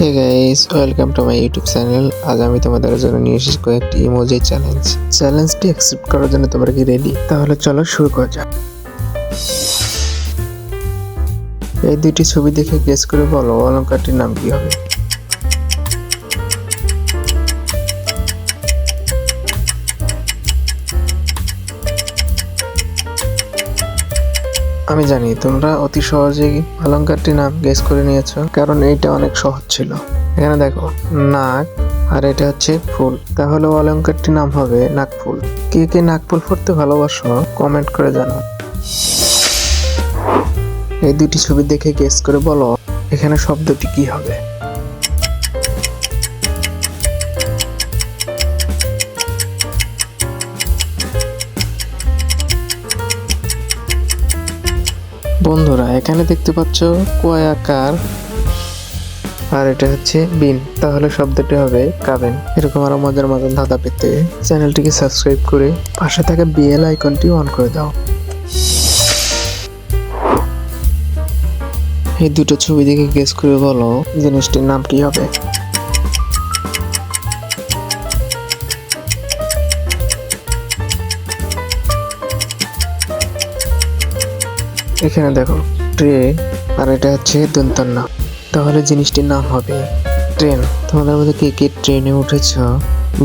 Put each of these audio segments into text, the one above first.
Hey guys welcome to my YouTube channel আজ আমি তোমাদের জন্য নিয়ে এসেছি কয়েকটি ইমোজি চ্যালেঞ্জ চ্যালেঞ্জটি অ্যাকসেপ্ট করার জন্য তোমরা কি রেডি তাহলে চলো শুরু করা যাক। এই দুইটি ছবি দেখে গেস করে বলো অলঙ্কারটির নাম কি হবে? আমি জানি তোমরা অতি সহজেই অলঙ্কারটির নাম গেস করে নিয়েছো, কারণ এইটা অনেক সহজ ছিল। এখানে দেখো, নাক, আর এটা হচ্ছে ফুল। তাহলে অলঙ্কারটির নাম হবে নাকফুল। কে কে নাকফুল পড়তে ভালোবাসো কমেন্ট করে জানাও। এই দুটি ছবি দেখে গেস করে বলো, এখানে শব্দটি কি হবে? বন্ধুরা, এখানে দেখতে পাচ্ছ কোয়াকার আর এটা হচ্ছে বিন। তাহলে শব্দটি হবে কাবেন। এরকম আরও মজার মজার ধাঁধা পেতে চ্যানেলটিকে সাবস্ক্রাইব করে পাশে থাকা বিএল আইকনটি অন করে দাও। এই দুটো ছবি দেখে গেস করে বলো জিনিসটির নাম কি হবে? এখানে দেখো ট্রে আর এটা হচ্ছে দন্তন্য তাহলে জিনিসটির নাম হবে ট্রেন। তোমাদের মধ্যে কে কে ট্রেনে উঠেছ,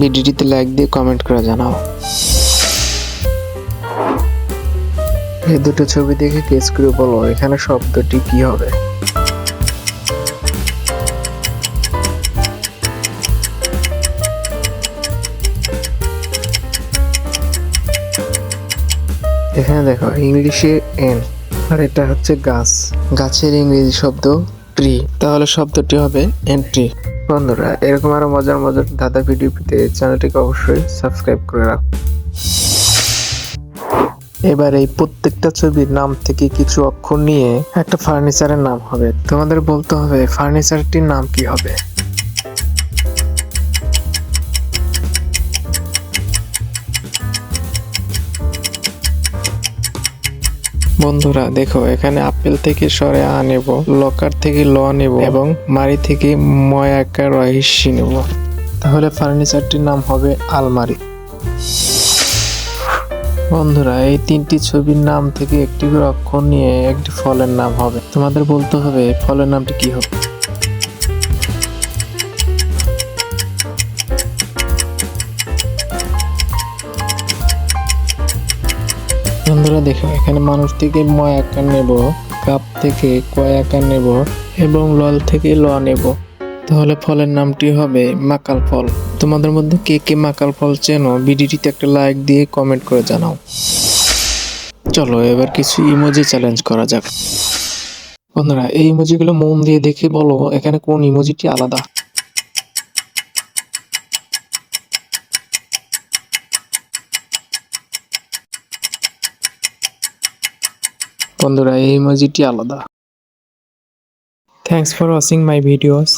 ভিডিওটিতে লাইক দিয়ে কমেন্ট করে জানাও। এই দুটো ছবি দেখে কেস করে বলো, এখানে শব্দটি কি হবে? এখানে দেখো, ইংলিশে এন আর এটা হচ্ছে গাছ। গাছের ইংরেজি শব্দ ট্রি তাহলে শব্দটি হবে এন্ট্রি বন্ধুরা, এরকম আরও মজার মজার দাদা ভিডিও পেতে চ্যানেলটিকে অবশ্যই সাবস্ক্রাইব করে রাখো। এবার এই প্রত্যেকটা ছবির নাম থেকে কিছু অক্ষর নিয়ে একটা ফার্নিচারের নাম হবে। তোমাদের বলতে হবে ফার্নিচারটির নাম কি হবে? বন্ধুরা, দেখো, এখানে আপেল থেকে সরে আ নেব, লকার থেকে ল নেব এবং মারি থেকে ময়াকার রহস্য নেব। তাহলে ফার্নিচারটির নাম হবে আলমারি। বন্ধুরা, এই তিনটি ছবির নাম থেকে একটি অক্ষর নিয়ে একটি ফলের নাম হবে। তোমাদের বলতে হবে, ফলের নামটি কি হবে? বন্ধুরা দেখো, এখানে মানুষ থেকে ময় আকার নেব, কাপ থেকে কয় আকার নেব এবং লল থেকে ল নেব। তাহলে ফলের নামটি হবে মাকাল ফল। তোমাদের মধ্যে কে কে মাকাল ফল চেনো, ভিডিওটিতে একটা লাইক দিয়ে কমেন্ট করে জানাও। চলো, এবার কিছু ইমোজি চ্যালেঞ্জ করা যাক। বন্ধুরা, এই ইমোজিগুলো মন দিয়ে দেখে বলো, এখানে কোন ইমোজিটি আলাদা? বন্ধুরা এই ইমোজিটি আলাদা। Thanks for watching my videos